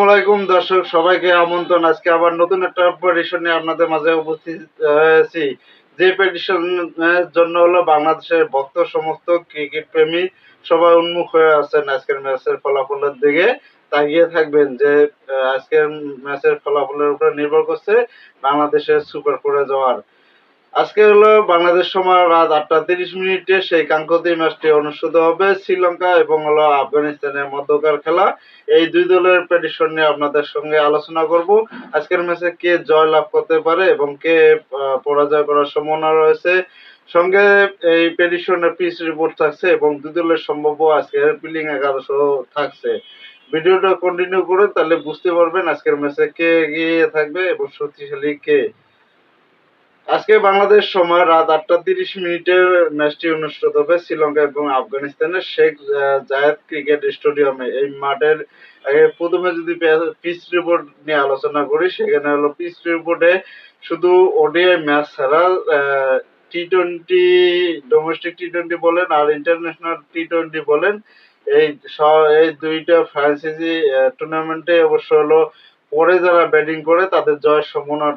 আলাইকুম, দর্শক, সবাইকে আমন্ত্রণ। আজকে আবার নতুন একটা পেডিশন নিয়ে আপনাদের মাঝে উপস্থিত হয়েছি যে জন্য হলো বাংলাদেশের ভক্ত সমস্ত ক্রিকেট প্রেমী সবাই উন্মুখ হয়ে আছেন আজকের ম্যাচের ফলাফলের দিকে। তাকিয়ে থাকবেন যে আজকের ম্যাচের ফলাফলের উপরে নির্ভর করছে বাংলাদেশের সুপার ফোরে যাওয়ার আজকে হলো বাংলাদেশ সময় রাত আটটা তিরিশ মিনিটে সেই কাঙ্ক্ষতি ম্যাচটি অনুষ্ঠিত হবে শ্রীলঙ্কা এবং হলো আফগানিস্তানের মধ্যকার খেলা। এই দুই দলের প্রেডিশন নিয়ে আপনাদের সঙ্গে আলোচনা করব। আজকের ম্যাচে কে জয় লাভ করতে পারে এবং কে পরাজয় করার সম্ভাবনা রয়েছে। সঙ্গে এই প্রেডিশনের পিচ রিপোর্ট থাকছে এবং দুই দলের সম্ভাব্য আজকের পিলিং এগারোশো থাকছে। ভিডিওটা কন্টিনিউ করুন, তাহলে বুঝতে পারবেন আজকের ম্যাচে কে এগিয়ে থাকবে এবং শক্তিশালী কে। আজকে বাংলাদেশ সময় রাত আটটা তিরিশ মিনিটে ম্যাচটি অনুষ্ঠিত হবে শ্রীলঙ্কা এবং আফগানিস্তানের শেখ জায়েদ ক্রিকেট স্টেডিয়ামে। এই মাঠের প্রথমে যদি পিচ রিপোর্ট নিয়ে আলোচনা করি, সেখানে হলো পিচ রিপোর্টে শুধু ওডিআই ম্যাচ ছাড়া T twenty domestic T twenty বলেন আর ইন্টারন্যাশনাল টি টোয়েন্টি বলেন, এই এই দুইটা ফ্রান্সাইজি টুর্নামেন্টে অবশ্য হলো পরে যারা ব্যাটিং করে, তাদের জয়ের সম্ভাবনা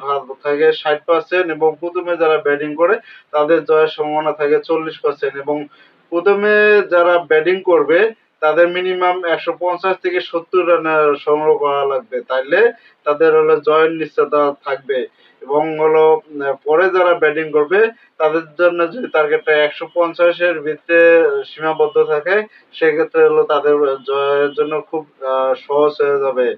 থাকে ষাট পার্সেন্ট এবং প্রথমে যারা ব্যাটিং করে, তাদের জয়ের সম্ভাবনা থাকে চল্লিশ পার্সেন্ট এবং প্রথমে যারা ব্যাটিং করবে, তাদের মিনিমাম একশো পঞ্চাশ থেকে সত্তর রানের সংগ্রহ করা লাগবে। তাইলে তাদের হলো জয়ের নিশ্চয়তা থাকবে এবং হলো, পরে যারা ব্যাটিং করবে, তাদের জন্য যদি টার্গেটটা একশো পঞ্চাশের ভিতরে সীমাবদ্ধ থাকে, সেক্ষেত্রে হলো তাদের জয়ের জন্য খুব সহজ হয়ে যাবে।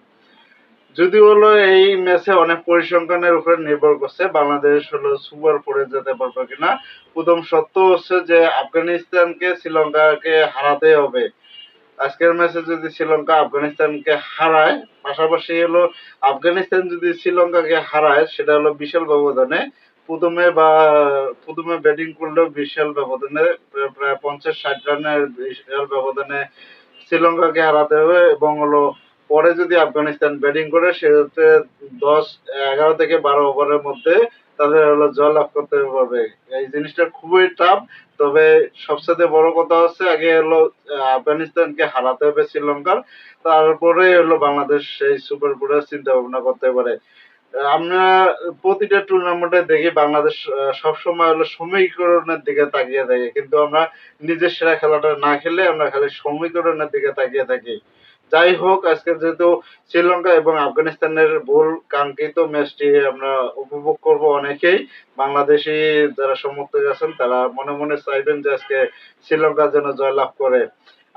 যদি হলো এই ম্যাচে অনেক পরিসংখ্যানের উপর নির্ভর করছে। বাংলাদেশ হলো সুপার ফোরে যেতে পারবে কিনা? প্রথম সত্য হচ্ছে যে আফগানিস্তানকে শ্রীলঙ্কাকে হারাতে হবে। আজকের ম্যাচে যদি শ্রীলঙ্কা আফগানিস্তানকে হারায়, পাশাপাশি হলো আফগানিস্তান যদি শ্রীলঙ্কাকে হারায়, সেটা হলো বিশাল ব্যবধানে। প্রথমে বা, প্রথমে ব্যাটিং করলেও বিশাল ব্যবধানে, প্রায়- প্রায় পঞ্চাশ ষাট রানের বিশাল ব্যবধানে শ্রীলঙ্কাকে হারাতে হবে এবং হলো পরে যদি আফগানিস্তান ব্যাটিং করে সেক্ষেত্রে দশ, এগারো থেকে বারো ওভারের মধ্যে তাদের হলো জয় লাভ করতে পারবে। এই জিনিসটা খুবই টাফ তবে সবচেয়ে বড় কথা হচ্ছে আগে হলো আফগানিস্তানকে হারাতে হবে শ্রীলঙ্কার, তারপরে হলো বাংলাদেশ সেই সুপার ফোরের চিন্তা ভাবনা করতে পারে। আমরা প্রতিটা টুর্নামেন্টে দেখি বাংলাদেশ সবসময় হলো সমীকরণের দিকে তাকিয়ে থাকে, কিন্তু আমরা নিজের সেরা খেলাটা না খেলে আমরা খালি সমীকরণের দিকে তাকিয়ে থাকি। যাই হোক, আজকে যেহেতু শ্রীলঙ্কা এবং আফগানিস্তানের ভুল কাঙ্ক্ষিত ম্যাচটি আমরা উপভোগ করব অনেকেই। বাংলাদেশি যারা সমর্থক আছেন, তারা মনে মনে চাইবেন যে আজকে শ্রীলঙ্কা যেন জয়লাভ করে।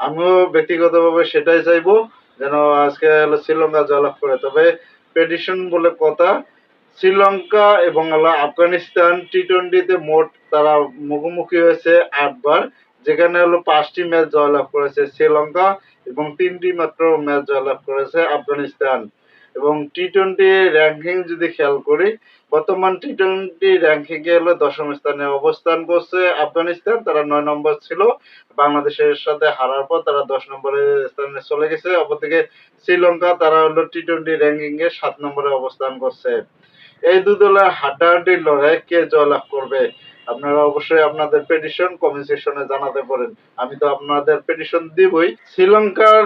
আমিও ব্যক্তিগতভাবে সেটাই চাইব, যেন আজকে হলো শ্রীলঙ্কা জয়লাভ করে। তবে প্রেডিশন বলে কথা, শ্রীলঙ্কা এবং আফগানিস্তান টি টোয়েন্টিতে মোট তারা মুখোমুখি হয়েছে আটবার। যেখানে হলো পাঁচটি ম্যাচ জয়লাভ করেছে শ্রীলঙ্কা এবং তিনটি মাত্র ম্যাচ জয়লাভ করেছে আফগানিস্তান। এবং টি টোয়েন্টি র্যাঙ্কিং যদি খেয়াল করি, বর্তমান টি টোয়েন্টি র্যাঙ্কিং এ হলো দশম স্থানে অবস্থান করছে আফগানিস্তান। তারা নয় নম্বর ছিল। বাংলাদেশের সাথে হারার পর তারা দশ নম্বরে স্থানে চলে গেছে। অপরদিকে শ্রীলঙ্কা, তারা হলো টি টোয়েন্টি র্যাঙ্কিং এ সাত নম্বরে অবস্থান করছে। এই দু দলের হাড্ডাহাড্ডির লড়াই কে জয়লাভ করবে? আপনারা অবশ্যই আপনাদের পেটিশন কমেন্ট সেকশনে জানাতে পারেন। আমি তো আপনাদের পেটিশন দিবই। শ্রীলঙ্কার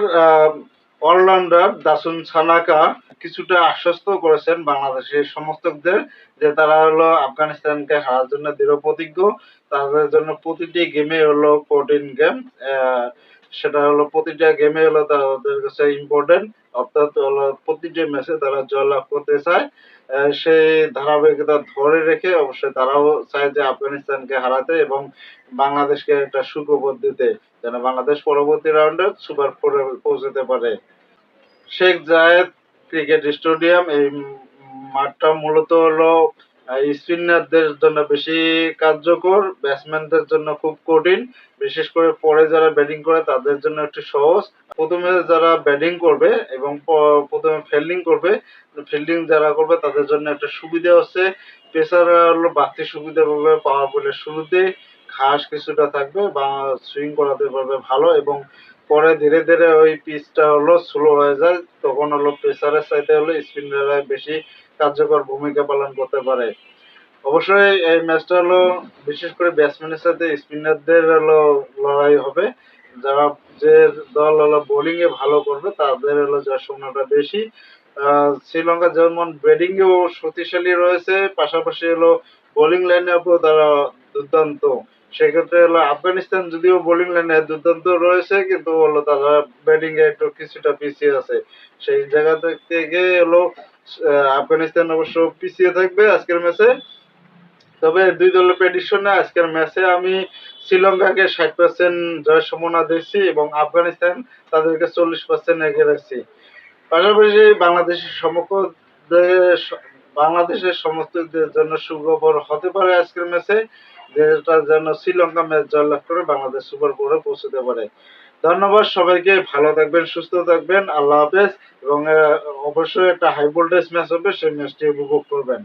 অলরাউন্ডার দাসুন সানাকা কিছুটা আশ্বস্ত করেছেন বাংলাদেশের সমর্থকদের যে তারা হলো আফগানিস্তানকে হারার জন্য দৃঢ় প্রতিজ্ঞ। তাদের জন্য প্রতিটি গেমে হলো কঠিন গেম সেটা হলো প্রতিটা গেমে হলো তাদের কাছে ইম্পর্টেন্ট অর্থাৎ হলো প্রতিটি ম্যাচে তারা জয়লাভ করতে চায় সেই ধারাবাহিকতা ধরে রেখে অবশ্যই তারাও চায় যে আফগানিস্তানকে হারাতে এবং বাংলাদেশকে একটা সুখবর দিতে, যেন বাংলাদেশ পরবর্তী রাউন্ডে সুপার ফোরে পৌঁছতে পারে। শেখ জায়েদ ক্রিকেট স্টেডিয়াম, এই মাঠটা মূলত হলো স্পিনারদের জন্য বেশি কার্যকর, ব্যাটসম্যানদের জন্য খুব কঠিন। বিশেষ করে পরে যারা ব্যাটিং করে, তাদের জন্য একটু সহজ। প্রথমে যারা ব্যাটিং করবে এবং প্রথমে ফিল্ডিং করবে, ফিল্ডিং যারা করবে, তাদের জন্য একটা সুবিধা হচ্ছে। পেসাররা হলো বাড়তি সুবিধা পাবে পাওয়ার বলে শুরুতে। ঘাস কিছুটা থাকবে বা সুইং করাতে পারবে ভালো এবং পরে ধীরে ধীরে ওই পিচটা হলো স্লো হয়ে যায়, তখন হলো প্রেসারের চাইতে হলো স্পিনাররা বেশি কার্যকর ভূমিকা পালন করতে পারে। অবশ্যই এই ম্যাচটা হলো বিশেষ করে ব্যাটসম্যানের সাথে স্পিনারদের হলো লড়াই হবে। যারা যে দল হলো বোলিং এ ভালো করবে, তাদের হলো জয় সম্ভাবনাটা বেশি শ্রীলঙ্কা যেমন ব্যাটিং এও শক্তিশালী রয়েছে, পাশাপাশি হলো বোলিং লাইনে তারা দুর্দান্ত। সেক্ষেত্রে হলো আফগানিস্তান যদিও বোলিং লাইনে দুর্দান্ত রয়েছে, কিন্তু হলো তারা ব্যাটিং এ একটু কিছুটা পিছিয়ে আছে। সেই জায়গা থেকে হলো আফগানিস্তান অবশ্য পিছিয়ে থাকবে আজকের ম্যাচে তবে দুই দলের প্রেডিকশনে আজকের ম্যাচে আমি শ্রীলঙ্কাকে ষাট পার্সেন্ট জয় সম্ভাবনা দিচ্ছি এবং আফগানিস্তান তাদেরকে চল্লিশ পার্সেন্ট এগিয়ে রাখছি। পাশাপাশি বাংলাদেশের সমগ্র বাংলাদেশের সমস্তদের জন্য সুখবর হতে পারে আজকের ম্যাচে যেটার জন্য শ্রীলঙ্কা ম্যাচ জয়লাভ করে বাংলাদেশ সুপার ফোরে পৌঁছতে পারে। ধন্যবাদ সবাইকে, ভালো থাকবেন, সুস্থ থাকবেন, আল্লাহ হাফেজ, এবং অবশ্যই একটা হাই ভোল্টেজ ম্যাচ হবে, সেই ম্যাচটি উপভোগ করবেন।